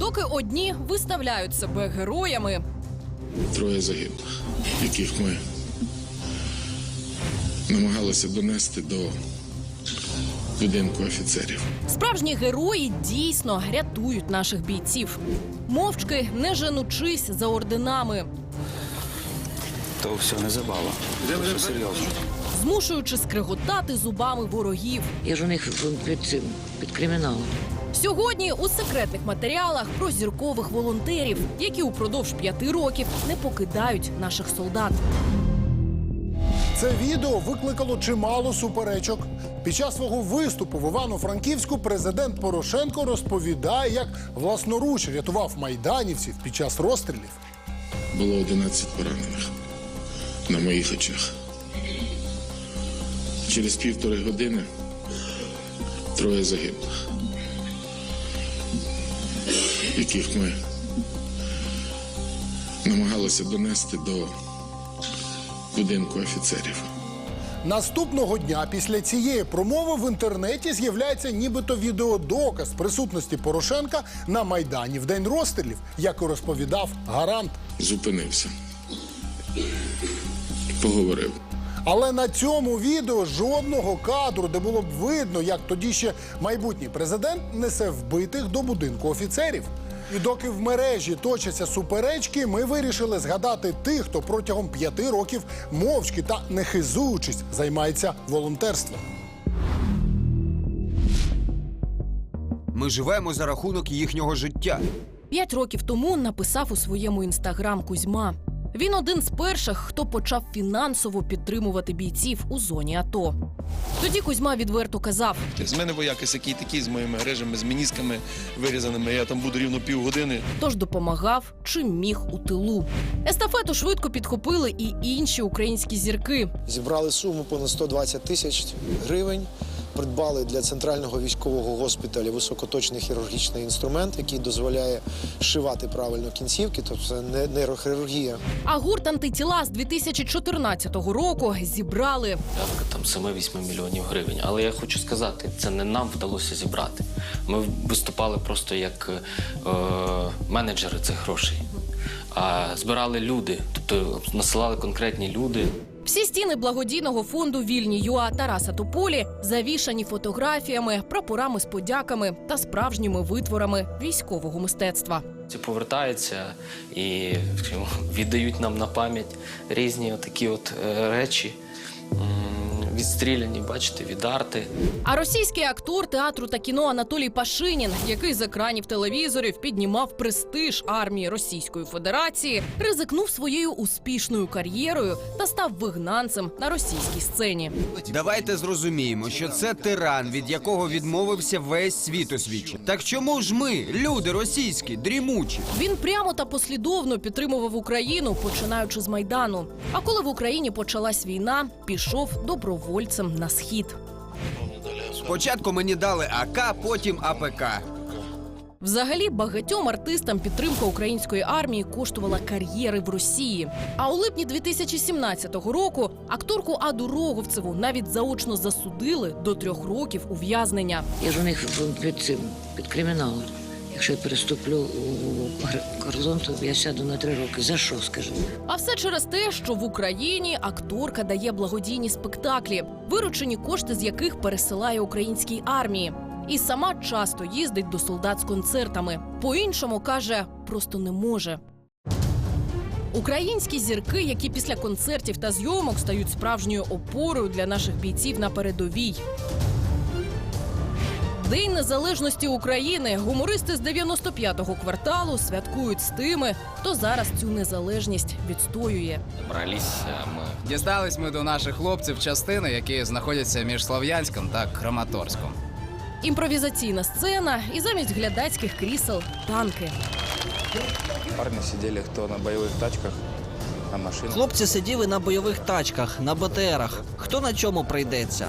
доки одні виставляють себе героями, Троє загиблих, яких ми намагалися донести до будинку офіцерів. справжні герої дійсно рятують наших бійців, мовчки не женучись за орденами, То все не забава. То все серйозно. Змушуючи скриготати зубами ворогів. Я ж у них під цим під криміналом. Сьогодні у секретних матеріалах про зіркових волонтерів, які упродовж п'яти років не покидають наших солдат. Це відео викликало чимало суперечок. Під час свого виступу в Івано-Франківську президент Порошенко розповідає, як власноруч рятував майданівців під час розстрілів. Було 11 поранених на моїх очах. Через півтори години троє загиблих, яких ми намагалися донести до будинку офіцерів. Наступного дня після цієї промови в інтернеті з'являється нібито відеодоказ присутності Порошенка на майдані в день розстрілів, як і розповідав гарант. Зупинився. Поговорив. Але на цьому відео жодного кадру, де було б видно, як тоді ще майбутній президент несе вбитих до будинку офіцерів. І доки в мережі точаться суперечки, ми вирішили згадати тих, хто протягом п'яти років мовчки та не хизуючись займається волонтерством. Ми живемо за рахунок їхнього життя. П'ять років тому написав у своєму інстаграм Кузьма. Він один з перших, хто почав фінансово підтримувати бійців у зоні АТО. Тоді Кузьма відверто казав: З мене вояки сякі такі з моїми грижами, з менісками вирізаними. Я там буду рівно півгодини. тож допомагав чим міг у тилу. Естафету швидко підхопили і інші українські зірки. Зібрали суму понад 120 тисяч гривень. Придбали для центрального військового госпіталю високоточний хірургічний інструмент, який дозволяє шивати правильно кінцівки, тобто це не- нейрохірургія. А гурт антитіла з 2014 року зібрали там 7-8 мільйонів гривень. Але я хочу сказати, це не нам вдалося зібрати. Ми виступали просто як е, менеджери цих грошей. А збирали люди, тобто насилали конкретні люди. Всі стіни благодійного фонду Вільні ЮА Тараса Тополі завішані фотографіями, прапорами з подяками та справжніми витворами військового мистецтва. Ці повертаються і віддають нам на пам'ять різні такі от е, речі, відстріляні, бачите, від арти. А російський актор театру та кіно Анатолій Пашинін, який з екранів телевізорів піднімав престиж армії Російської Федерації, ризикнув своєю успішною кар'єрою та став вигнанцем на російській сцені. Давайте зрозуміємо, що це тиран, від якого відмовився весь світ освічений. Так чому ж ми, люди російські, дрімучі? Він прямо та послідовно підтримував Україну, починаючи з майдану. А коли в Україні почалась війна, пішов добровольцем на схід. Спочатку мені дали АК, потім АПК. Взагалі багатьом артистам підтримка української армії коштувала кар'єри в Росії. А у липні 2017 року акторку Аду Роговцеву навіть заочно засудили до трьох років ув'язнення. Я ж у них під цим під криміналом. Якщо я переступлю кордон, то я сяду на три роки. За що, скажи? А все через те, що в Україні акторка дає благодійні спектаклі, виручені кошти з яких пересилає українській армії. І сама часто їздить до солдат з концертами. По-іншому каже, просто не може. Українські зірки, які після концертів та зйомок стають справжньою опорою для наших бійців на передовій. День незалежності України гумористи з 95-го кварталу святкують з тими, хто зараз цю незалежність відстоює. Добрались ми Дістались ми до наших хлопців частини, які знаходяться між Слов'янськом та Краматорськом. Імпровізаційна сцена і замість глядацьких крісел танки. Парни сиділи хто на бойових тачках, на машинах. Хлопці сиділи на бойових тачках, на БТРах. Хто на чому прийдеться?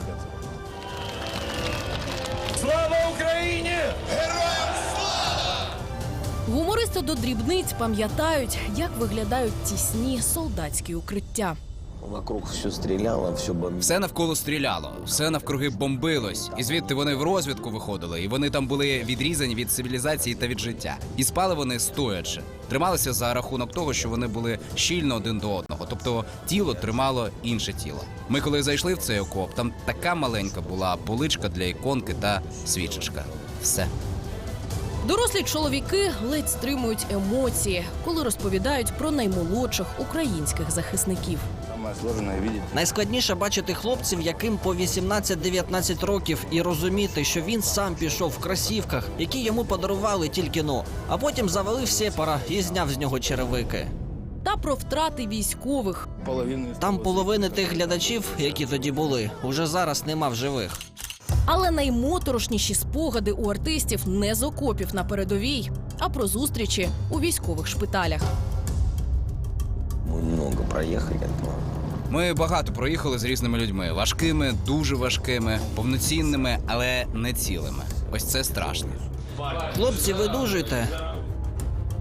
Гумористи до дрібниць пам'ятають, як виглядають тісні солдатські укриття. Вокруг все стреляло, все бомбило. Все навколо стріляло, все навкруги бомбилось. І звідти вони в розвідку виходили, і вони там були відрізані від цивілізації та від життя. І спали вони стоячи. Трималися за рахунок того, що вони були щільно один до одного. Тобто тіло тримало інше тіло. Ми коли зайшли в цей окоп, там така маленька була поличка для іконки та свічечка. Все. Дорослі чоловіки ледь стримують емоції, коли розповідають про наймолодших українських захисників. Найскладніше бачити хлопців, яким по 18-19 років, і розуміти, що він сам пішов в кросівках, які йому подарували тільки но, а потім завалив сепара і зняв з нього черевики. Та про втрати військових. Там половини тих глядачів, які тоді були, уже зараз нема в живих. Але наймоторошніші спогади у артистів не з окопів на передовій, а про зустрічі у військових шпиталях. Мы много проехали. но Ми багато проїхали з різними людьми: важкими, дуже важкими, повноцінними, але не цілими. Ось це страшно. Хлопці, видужуйте.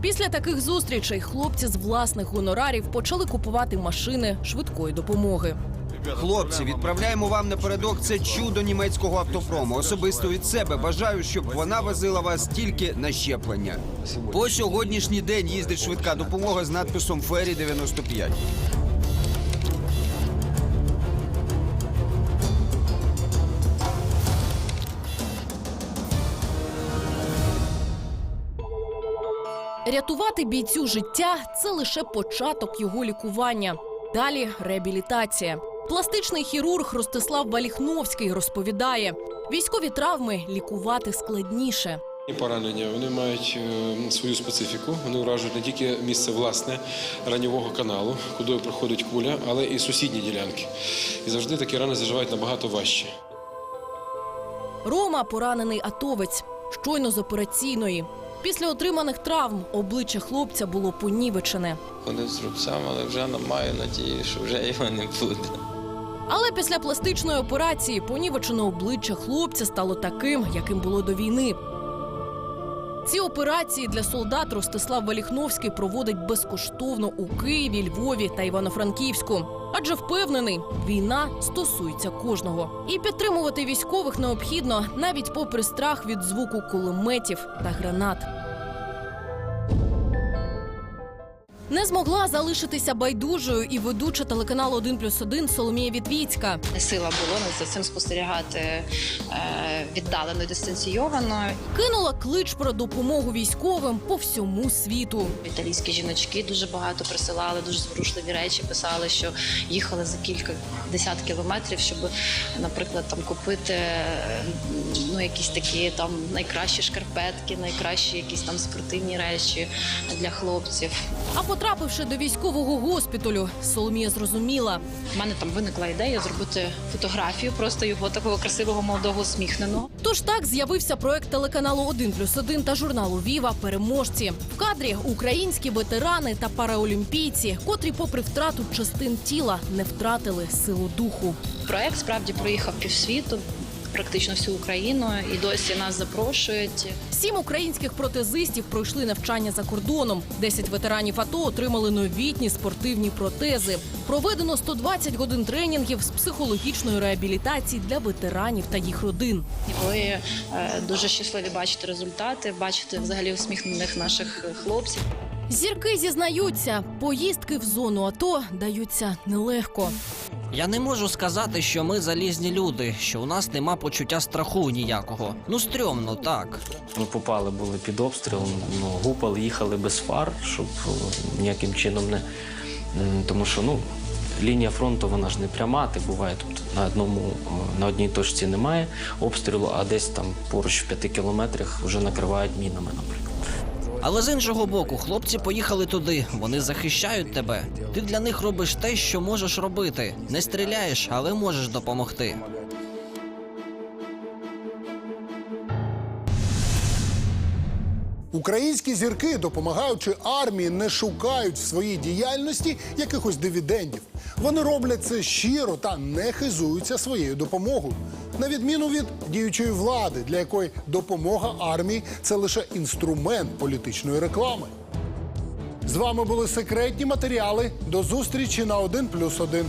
Після таких зустрічей хлопці з власних гонорарів почали купувати машини швидкої допомоги. Хлопці, відправляємо вам напередок це чудо німецького автопрому. Особисто від себе бажаю, щоб вона возила вас тільки на щеплення. По сьогоднішній день їздить швидка допомога з надписом Фері 95. Рятувати бійцю життя це лише початок його лікування. Далі реабілітація. Пластичний хірург Ростислав Баліхновський розповідає: військові травми лікувати складніше. Поранення вони мають е, свою специфіку. Вони уражують не тільки місце власне ранньового каналу, куди проходить куля, але і сусідні ділянки. І завжди такі рани заживають набагато важче. Рома поранений атовець, щойно з операційної. Після отриманих травм обличчя хлопця було понівечене. Ходив з рубцем, але вже маю надії, що вже його не буде. Але після пластичної операції понівечене обличчя хлопця стало таким, яким було до війни. Ці операції для солдат Ростислав Валіхновський проводить безкоштовно у Києві, Львові та Івано-Франківську. Адже впевнений, війна стосується кожного. І підтримувати військових необхідно навіть попри страх від звуку кулеметів та гранат. Не змогла залишитися байдужою і ведуча телеканалу 1 плюс 1 Соломія Вітвіцька. Не сила було за цим спостерігати е, віддалено, дистанційовано. Кинула клич про допомогу військовим по всьому світу. Італійські жіночки дуже багато присилали, дуже зворушливі речі. Писали, що їхали за кілька десят кілометрів, щоб, наприклад, там купити ну якісь такі там найкращі шкарпетки, найкращі якісь там спортивні речі для хлопців. А потрапивши до військового госпіталю, Соломія зрозуміла, У мене там виникла ідея зробити фотографію, просто його такого красивого молодого усміхненого. Тож так з'явився проект телеканалу 1 плюс 1 та журналу Віва Переможці. В кадрі українські ветерани та параолімпійці, котрі, попри втрату частин тіла, не втратили силу духу. Проект справді проїхав півсвіту, практично всю Україну, і досі нас запрошують. Сім українських протезистів пройшли навчання за кордоном. Десять ветеранів АТО отримали новітні спортивні протези. Проведено 120 годин тренінгів з психологічної реабілітації для ветеранів та їх родин. Ви е, дуже щасливі бачити результати, бачити взагалі усміхнених наших хлопців. Зірки зізнаються, поїздки в зону АТО даються нелегко. Я не можу сказати, що ми залізні люди, що у нас нема почуття страху ніякого. Ну стрьомно, так. Ми попали були під обстріл, ну, гупали, їхали без фар, щоб е, ніяким чином не. Тому що ну, лінія фронту вона ж не пряма, ти буває тут на одному, е, на одній точці немає обстрілу, а десь там поруч в п'яти кілометрах вже накривають мінами, наприклад. Але з іншого боку, хлопці поїхали туди. Вони захищають тебе. Ти для них робиш те, що можеш робити. Не стріляєш, але можеш допомогти. Українські зірки, допомагаючи армії, не шукають в своїй діяльності якихось дивідендів. Вони роблять це щиро та не хизуються своєю допомогою. На відміну від діючої влади, для якої допомога армії це лише інструмент політичної реклами. З вами були секретні матеріали. До зустрічі на 1+,1.